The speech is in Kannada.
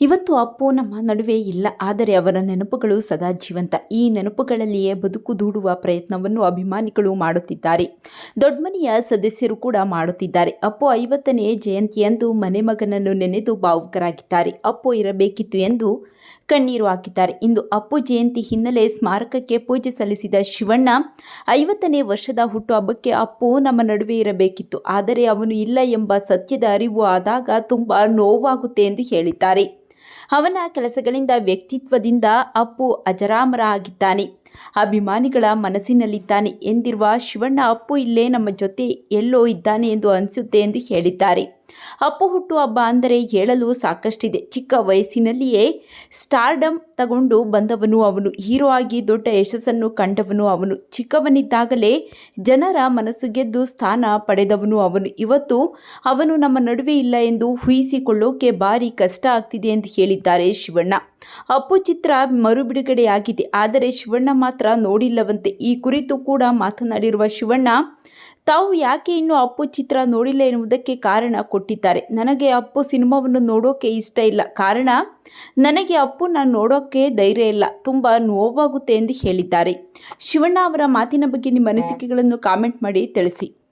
ಇವತ್ತು ಅಪ್ಪು ನಮ್ಮ ನಡುವೆ ಇಲ್ಲ, ಆದರೆ ಅವರ ನೆನಪುಗಳು ಸದಾ ಜೀವಂತ. ಈ ನೆನಪುಗಳಲ್ಲಿಯೇ ಬದುಕು ದೂಡುವ ಪ್ರಯತ್ನವನ್ನು ಅಭಿಮಾನಿಗಳು ಮಾಡುತ್ತಿದ್ದಾರೆ. ದೊಡ್ಡಮನೆಯ ಸದಸ್ಯರು ಕೂಡ ಮಾಡುತ್ತಿದ್ದಾರೆ. ಅಪ್ಪು ಐವತ್ತನೇ ಜಯಂತಿಯಂದು ಮನೆ ಮಗನನ್ನು ನೆನೆದು ಭಾವುಕರಾಗಿದ್ದಾರೆ. ಅಪ್ಪು ಇರಬೇಕಿತ್ತು ಎಂದು ಕಣ್ಣೀರು ಹಾಕಿದ್ದಾರೆ. ಇಂದು ಅಪ್ಪು ಜಯಂತಿ ಹಿನ್ನೆಲೆ ಸ್ಮಾರಕಕ್ಕೆ ಪೂಜೆ ಸಲ್ಲಿಸಿದ ಶಿವಣ್ಣ, ಐವತ್ತನೇ ವರ್ಷದ ಹುಟ್ಟುಹಬ್ಬಕ್ಕೆ ಅಪ್ಪು ನಮ್ಮ ನಡುವೆ ಇರಬೇಕಿತ್ತು. ಆದರೆ ಅವನು ಇಲ್ಲ ಎಂಬ ಸತ್ಯದ ಅರಿವು ಆದಾಗ ತುಂಬ ನೋವಾಗುತ್ತೆ ಎಂದು ಹೇಳಿದ್ದಾರೆ. ಅವನ ಕೆಲಸಗಳಿಂದ ವ್ಯಕ್ತಿತ್ವದಿಂದ ಅಪ್ಪು ಅಜರಾಮರ ಆಗಿದ್ದಾನೆ ಅಭಿಮಾನಿಗಳ ಮನಸ್ಸಿನಲ್ಲಿದ್ದಾನೆ ಎಂದಿರುವ ಶಿವಣ್ಣ ಅಪ್ಪು ಇಲ್ಲೇ ನಮ್ಮ ಜೊತೆ ಎಲ್ಲೋ ಇದ್ದಾನೆ ಎಂದು ಅನಿಸುತ್ತೆ ಎಂದು ಹೇಳಿದ್ದಾರೆ. ಅಪ್ಪು ಹುಟ್ಟುಹಬ್ಬ ಅಂದರೆ ಹೇಳಲು ಸಾಕಷ್ಟಿದೆ. ಚಿಕ್ಕ ವಯಸ್ಸಿನಲ್ಲಿಯೇ ಸ್ಟಾರ್ಡಮ್ ತಗೊಂಡು ಬಂದವನು ಅವನು. ಹೀರೋ ಆಗಿ ದೊಡ್ಡ ಯಶಸ್ಸನ್ನು ಕಂಡವನು ಅವನು. ಚಿಕ್ಕವನಿದ್ದಾಗಲೇ ಜನರ ಮನಸ್ಸು ಗೆದ್ದು ಸ್ಥಾನ ಪಡೆದವನು ಅವನು. ಇವತ್ತು ಅವನು ನಮ್ಮ ನಡುವೆ ಇಲ್ಲ ಎಂದು ಊಹಿಸಿಕೊಳ್ಳೋಕೆ ಭಾರಿ ಕಷ್ಟ ಆಗ್ತಿದೆ ಎಂದು ಹೇಳಿದ್ದಾರೆ ಶಿವಣ್ಣ. ಅಪ್ಪು ಚಿತ್ರ ಮರುಬಿಡುಗಡೆಯಾಗಿದೆ. ಆದರೆ ಶಿವಣ್ಣ ಮಾತ್ರ ನೋಡಿಲ್ಲವಂತೆ. ಈ ಕುರಿತು ಕೂಡ ಮಾತನಾಡಿರುವ ಶಿವಣ್ಣ, ತಾವು ಯಾಕೆ ಇನ್ನೂ ಅಪ್ಪು ಚಿತ್ರ ನೋಡಿಲ್ಲ ಎನ್ನುವುದಕ್ಕೆ ಕಾರಣ ಕೊಟ್ಟಿದ್ದಾರೆ. ನನಗೆ ಅಪ್ಪು ಸಿನಿಮಾವನ್ನು ನೋಡೋಕೆ ಇಷ್ಟ ಇಲ್ಲ. ಕಾರಣ, ನನಗೆ ಅಪ್ಪುನ ನೋಡೋಕ್ಕೆ ಧೈರ್ಯ ಇಲ್ಲ. ತುಂಬ ನೋವಾಗುತ್ತೆ ಎಂದು ಹೇಳಿದ್ದಾರೆ. ಶಿವಣ್ಣ ಅವರ ಮಾತಿನ ಬಗ್ಗೆ ನಿಮ್ಮ ಅನಿಸಿಕೆಗಳನ್ನು ಕಾಮೆಂಟ್ ಮಾಡಿ ತಿಳಿಸಿ.